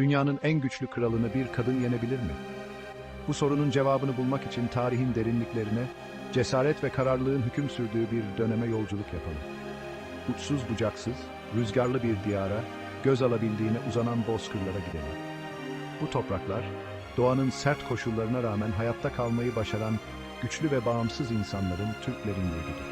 Dünyanın en güçlü kralını bir kadın yenebilir mi? Bu sorunun cevabını bulmak için tarihin derinliklerine, cesaret ve kararlılığın hüküm sürdüğü bir döneme yolculuk yapalım. Uçsuz bucaksız, rüzgarlı bir diyara, göz alabildiğine uzanan bozkırlara gidelim. Bu topraklar, doğanın sert koşullarına rağmen hayatta kalmayı başaran güçlü ve bağımsız insanların, Türklerin yurdudur.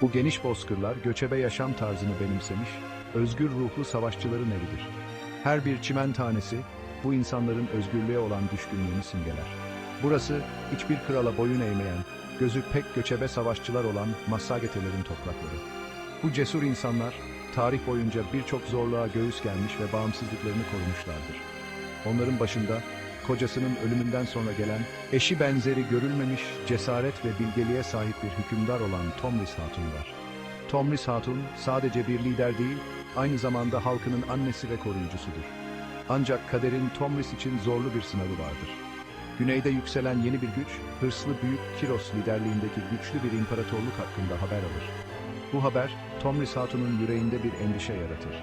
Bu geniş bozkırlar göçebe yaşam tarzını benimsemiş, özgür ruhlu savaşçıların evidir. Her bir çimen tanesi, bu insanların özgürlüğe olan düşkünlüğünü simgeler. Burası, hiçbir krala boyun eğmeyen, gözü pek göçebe savaşçılar olan Massagetelerin toprakları. Bu cesur insanlar, tarih boyunca birçok zorluğa göğüs gelmiş ve bağımsızlıklarını korumuşlardır. Onların başında, kocasının ölümünden sonra gelen, eşi benzeri görülmemiş cesaret ve bilgeliğe sahip bir hükümdar olan Tomris Hatun var. Tomris Hatun sadece bir lider değil, aynı zamanda halkının annesi ve koruyucusudur. Ancak kaderin Tomris için zorlu bir sınavı vardır. Güneyde yükselen yeni bir güç, hırslı Büyük Kiros liderliğindeki güçlü bir imparatorluk hakkında haber alır. Bu haber, Tomris Hatun'un yüreğinde bir endişe yaratır.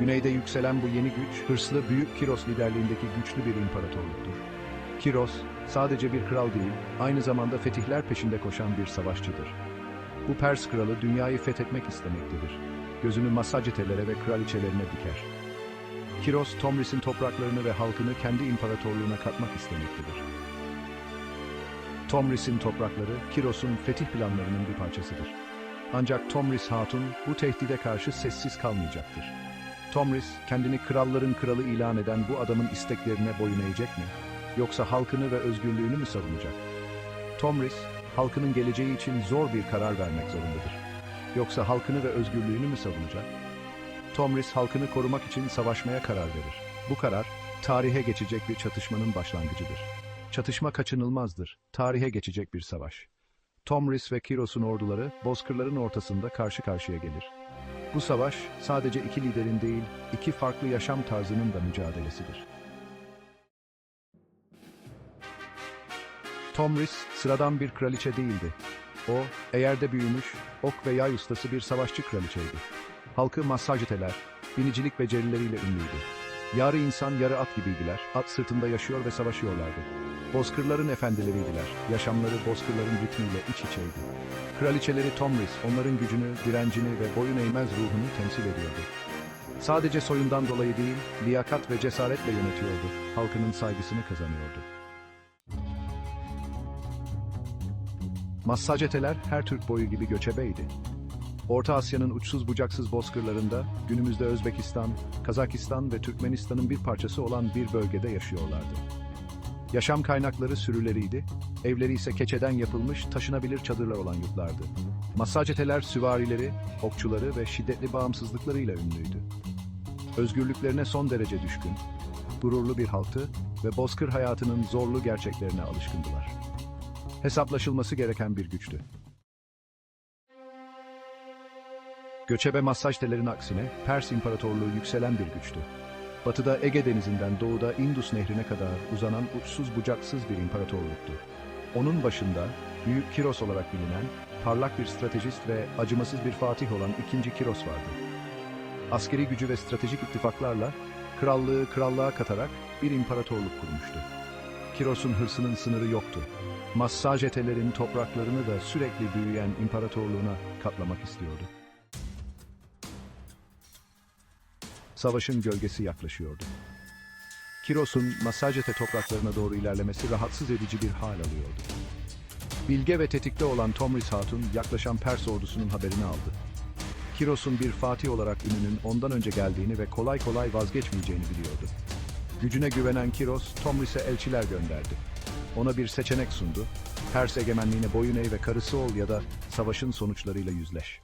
Güneyde yükselen bu yeni güç, hırslı Büyük Kiros liderliğindeki güçlü bir imparatorluktur. Kiros, sadece bir kral değil, aynı zamanda fetihler peşinde koşan bir savaşçıdır. Bu Pers kralı dünyayı fethetmek istemektedir. Gözünü Massagetelere ve kraliçelerine diker. Kiros, Tomris'in topraklarını ve halkını kendi imparatorluğuna katmak istemektedir. Tomris'in toprakları, Kiros'un fetih planlarının bir parçasıdır. Ancak Tomris Hatun bu tehdide karşı sessiz kalmayacaktır. Tomris, kendini kralların kralı ilan eden bu adamın isteklerine boyun eğecek mi? Yoksa halkını ve özgürlüğünü mü savunacak? Tomris, halkının geleceği için zor bir karar vermek zorundadır. Yoksa halkını ve özgürlüğünü mü savunacak? Tomris halkını korumak için savaşmaya karar verir. Bu karar, tarihe geçecek bir çatışmanın başlangıcıdır. Çatışma kaçınılmazdır, tarihe geçecek bir savaş. Tomris ve Kiros'un orduları bozkırların ortasında karşı karşıya gelir. Bu savaş sadece iki liderin değil, iki farklı yaşam tarzının da mücadelesidir. Tomris sıradan bir kraliçe değildi. O, eğerde büyümüş, ok ve yay ustası bir savaşçı kraliçeydi. Halkı massageteler, binicilik becerileriyle ünlüydü. Yarı insan yarı at gibiydiler, at sırtında yaşıyor ve savaşıyorlardı. Bozkırların efendileriydiler, yaşamları bozkırların ritmiyle iç içeydi. Kraliçeleri Tomris, onların gücünü, direncini ve boyun eğmez ruhunu temsil ediyordu. Sadece soyundan dolayı değil, liyakat ve cesaretle yönetiyordu, halkının saygısını kazanıyordu. Massageteler her Türk boyu gibi göçebeydi. Orta Asya'nın uçsuz bucaksız bozkırlarında, günümüzde Özbekistan, Kazakistan ve Türkmenistan'ın bir parçası olan bir bölgede yaşıyorlardı. Yaşam kaynakları sürüleriydi, evleri ise keçeden yapılmış taşınabilir çadırlar olan yurtlardı. Massageteler süvarileri, okçuları ve şiddetli bağımsızlıklarıyla ünlüydü. Özgürlüklerine son derece düşkün, gururlu bir halktı ve bozkır hayatının zorlu gerçeklerine alışkındılar. Hesaplaşılması gereken bir güçtü. Göçebe massaçtelerin aksine Pers İmparatorluğu yükselen bir güçtü. Batıda Ege Denizi'nden doğuda Indus Nehri'ne kadar uzanan uçsuz bucaksız bir imparatorluktu. Onun başında Büyük Kiros olarak bilinen, parlak bir stratejist ve acımasız bir fatih olan 2. Kiros vardı. Askeri gücü ve stratejik ittifaklarla krallığı krallığa katarak bir imparatorluk kurmuştu. Kiros'un hırsının sınırı yoktu. Massagetelerin topraklarını da sürekli büyüyen imparatorluğuna katlamak istiyordu. Savaşın gölgesi yaklaşıyordu. Kiros'un Massagete topraklarına doğru ilerlemesi rahatsız edici bir hal alıyordu. Bilge ve tetikte olan Tomris Hatun yaklaşan Pers ordusunun haberini aldı. Kiros'un bir fatih olarak ününün ondan önce geldiğini ve kolay kolay vazgeçmeyeceğini biliyordu. Gücüne güvenen Kiros, Tomris'e elçiler gönderdi. Ona bir seçenek sundu. Pers egemenliğine boyun eğ ve karısı ol ya da savaşın sonuçlarıyla yüzleş.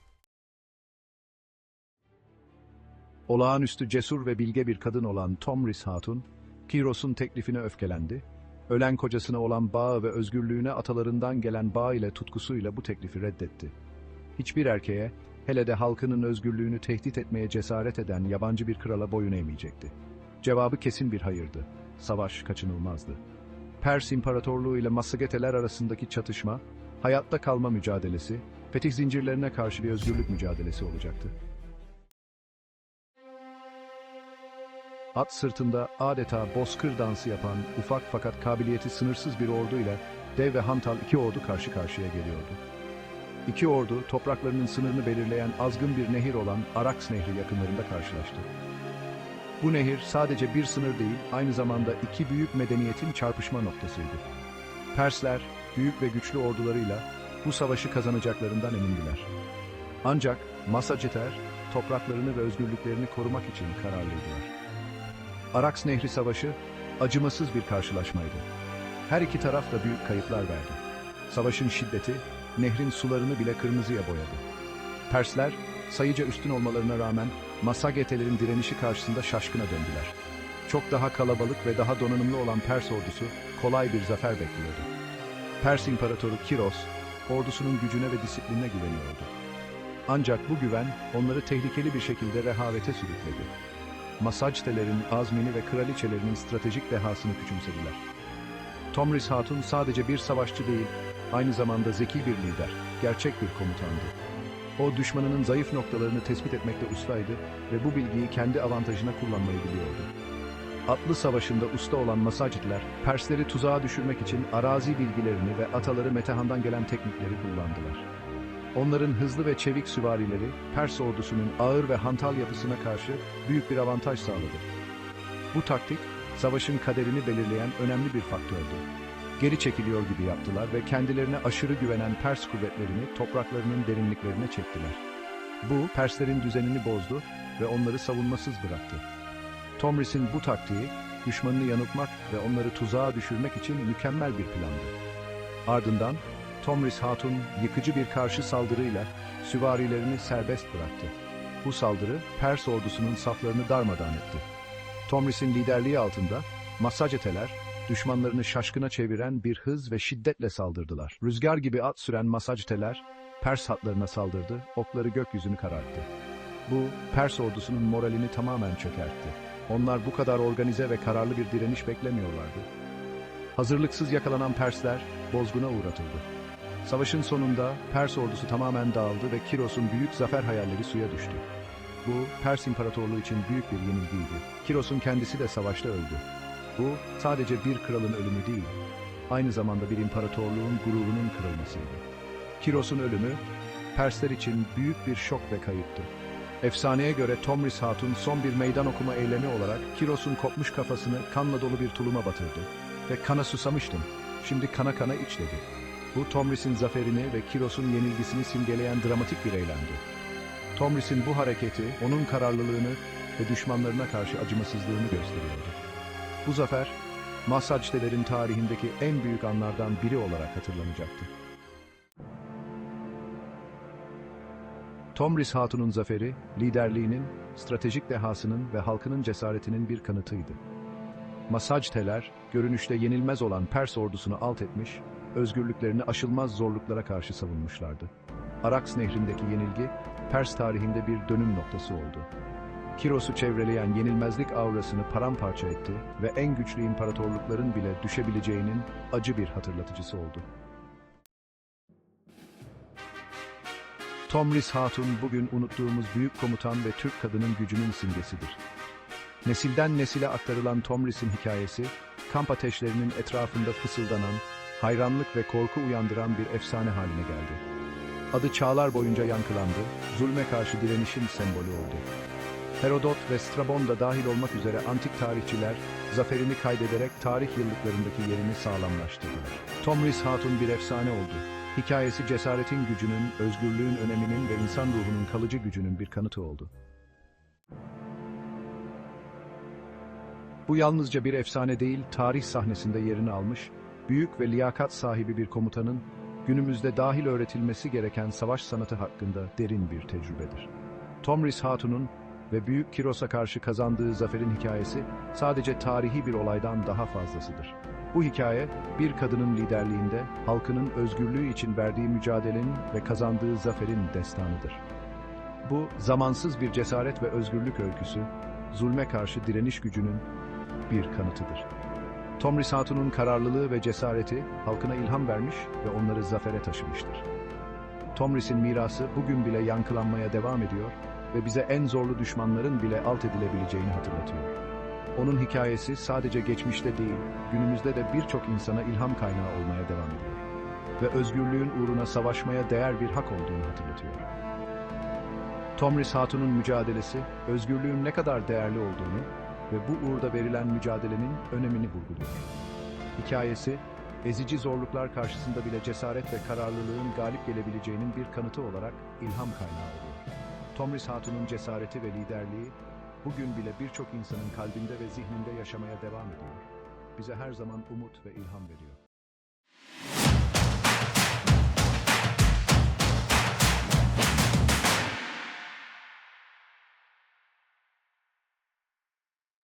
Olağanüstü cesur ve bilge bir kadın olan Tomris Hatun, Kiros'un teklifine öfkelendi. Ölen kocasına olan bağı ve özgürlüğüne atalarından gelen bağ ile tutkusuyla bu teklifi reddetti. Hiçbir erkeğe, hele de halkının özgürlüğünü tehdit etmeye cesaret eden yabancı bir krala boyun eğmeyecekti. Cevabı kesin bir hayırdı. Savaş kaçınılmazdı. Pers İmparatorluğu ile Massageteler arasındaki çatışma, hayatta kalma mücadelesi, fetih zincirlerine karşı bir özgürlük mücadelesi olacaktı. at sırtında adeta bozkır dansı yapan ufak fakat kabiliyeti sınırsız bir orduyla dev ve hantal iki ordu karşı karşıya geliyordu. İki ordu topraklarının sınırını belirleyen azgın bir nehir olan Araks Nehri yakınlarında karşılaştı. Bu nehir sadece bir sınır değil, aynı zamanda iki büyük medeniyetin çarpışma noktasıydı. Persler, büyük ve güçlü ordularıyla bu savaşı kazanacaklarından emindiler. Ancak Masaceter, topraklarını ve özgürlüklerini korumak için kararlıydılar. Araks Nehri Savaşı, acımasız bir karşılaşmaydı. Her iki taraf da büyük kayıplar verdi. Savaşın şiddeti, nehrin sularını bile kırmızıya boyadı. Persler, sayıca üstün olmalarına rağmen Masagetelerin direnişi karşısında şaşkına döndüler. Çok daha kalabalık ve daha donanımlı olan Pers ordusu kolay bir zafer bekliyordu. Pers İmparatoru Kiros, ordusunun gücüne ve disiplinine güveniyordu. Ancak bu güven onları tehlikeli bir şekilde rehavete sürükledi. Masajtelerin azmini ve kraliçelerinin stratejik dehasını küçümsediler. Tomris Hatun sadece bir savaşçı değil, aynı zamanda zeki bir lider, gerçek bir komutandı. O düşmanının zayıf noktalarını tespit etmekte ustaydı ve bu bilgiyi kendi avantajına kullanmayı biliyordu. Atlı savaşında usta olan Masacitler, Persleri tuzağa düşürmek için arazi bilgilerini ve ataları Metehan'dan gelen teknikleri kullandılar. Onların hızlı ve çevik süvarileri, Pers ordusunun ağır ve hantal yapısına karşı büyük bir avantaj sağladı. Bu taktik, savaşın kaderini belirleyen önemli bir faktördü. Geri çekiliyor gibi yaptılar ve kendilerine aşırı güvenen Pers kuvvetlerini topraklarının derinliklerine çektiler. Bu, Perslerin düzenini bozdu ve onları savunmasız bıraktı. Tomris'in bu taktiği, düşmanını yanıltmak ve onları tuzağa düşürmek için mükemmel bir plandı. Ardından, Tomris Hatun yıkıcı bir karşı saldırıyla süvarilerini serbest bıraktı. Bu saldırı, Pers ordusunun saflarını darmadağın etti. Tomris'in liderliği altında, Masaceteler, düşmanlarını şaşkına çeviren bir hız ve şiddetle saldırdılar. Rüzgar gibi at süren Masaceteler, Pers hatlarına saldırdı, okları gökyüzünü kararttı. Bu, Pers ordusunun moralini tamamen çökertti. Onlar bu kadar organize ve kararlı bir direniş beklemiyorlardı. Hazırlıksız yakalanan Persler, bozguna uğratıldı. Savaşın sonunda Pers ordusu tamamen dağıldı ve Kiros'un büyük zafer hayalleri suya düştü. Bu, Pers İmparatorluğu için büyük bir yenilgiydi. Kiros'un kendisi de savaşta öldü. Bu, sadece bir kralın ölümü değil, aynı zamanda bir imparatorluğun gururunun kırılmasıydı. Kiros'un ölümü, Persler için büyük bir şok ve kayıptı. Efsaneye göre Tomris Hatun son bir meydan okuma eylemi olarak Kiros'un kopmuş kafasını kanla dolu bir tuluma batırdı. Ve kana susamıştım, şimdi kana kana iç dedi. Bu Tomris'in zaferini ve Kiros'un yenilgisini simgeleyen dramatik bir eylemdi. Tomris'in bu hareketi onun kararlılığını ve düşmanlarına karşı acımasızlığını gösteriyordu. Bu zafer, Massaçtelerin tarihindeki en büyük anlardan biri olarak hatırlanacaktı. Tomris Hatun'un zaferi, liderliğinin, stratejik dehasının ve halkının cesaretinin bir kanıtıydı. Masajteler, görünüşte yenilmez olan Pers ordusunu alt etmiş, özgürlüklerini aşılmaz zorluklara karşı savunmuşlardı. Araks nehrindeki yenilgi, Pers tarihinde bir dönüm noktası oldu. Kiros'u çevreleyen yenilmezlik aurasını paramparça etti ve en güçlü imparatorlukların bile düşebileceğinin acı bir hatırlatıcısı oldu. Tomris Hatun bugün unuttuğumuz büyük komutan ve Türk kadının gücünün simgesidir. Nesilden nesile aktarılan Tomris'in hikayesi, kamp ateşlerinin etrafında fısıldanan, hayranlık ve korku uyandıran bir efsane haline geldi. Adı çağlar boyunca yankılandı, zulme karşı direnişin sembolü oldu. Herodot ve Strabon da dahil olmak üzere antik tarihçiler, zaferini kaydederek tarih yıllıklarındaki yerini sağlamlaştırdılar. Tomris Hatun bir efsane oldu. Hikayesi cesaretin gücünün, özgürlüğün öneminin ve insan ruhunun kalıcı gücünün bir kanıtı oldu. Bu yalnızca bir efsane değil, tarih sahnesinde yerini almış, büyük ve liyakat sahibi bir komutanın, günümüzde dahil öğretilmesi gereken savaş sanatı hakkında derin bir tecrübedir. Tomris Hatun'un ve Büyük Kiros'a karşı kazandığı zaferin hikayesi sadece tarihi bir olaydan daha fazlasıdır. Bu hikaye, bir kadının liderliğinde halkının özgürlüğü için verdiği mücadelenin ve kazandığı zaferin destanıdır. Bu, zamansız bir cesaret ve özgürlük öyküsü, zulme karşı direniş gücünün bir kanıtıdır. Tomris Hatun'un kararlılığı ve cesareti halkına ilham vermiş ve onları zafere taşımıştır. Tomris'in mirası bugün bile yankılanmaya devam ediyor ve bize en zorlu düşmanların bile alt edilebileceğini hatırlatıyor. Onun hikayesi sadece geçmişte değil, günümüzde de birçok insana ilham kaynağı olmaya devam ediyor. Ve özgürlüğün uğruna savaşmaya değer bir hak olduğunu hatırlatıyor. Tomris Hatun'un mücadelesi, özgürlüğün ne kadar değerli olduğunu ve bu uğurda verilen mücadelenin önemini vurguluyor. Hikayesi, ezici zorluklar karşısında bile cesaret ve kararlılığın galip gelebileceğinin bir kanıtı olarak ilham kaynağı oluyor. Tomris Hatun'un cesareti ve liderliği, bugün bile birçok insanın kalbinde ve zihninde yaşamaya devam ediyor. Bize her zaman umut ve ilham veriyor.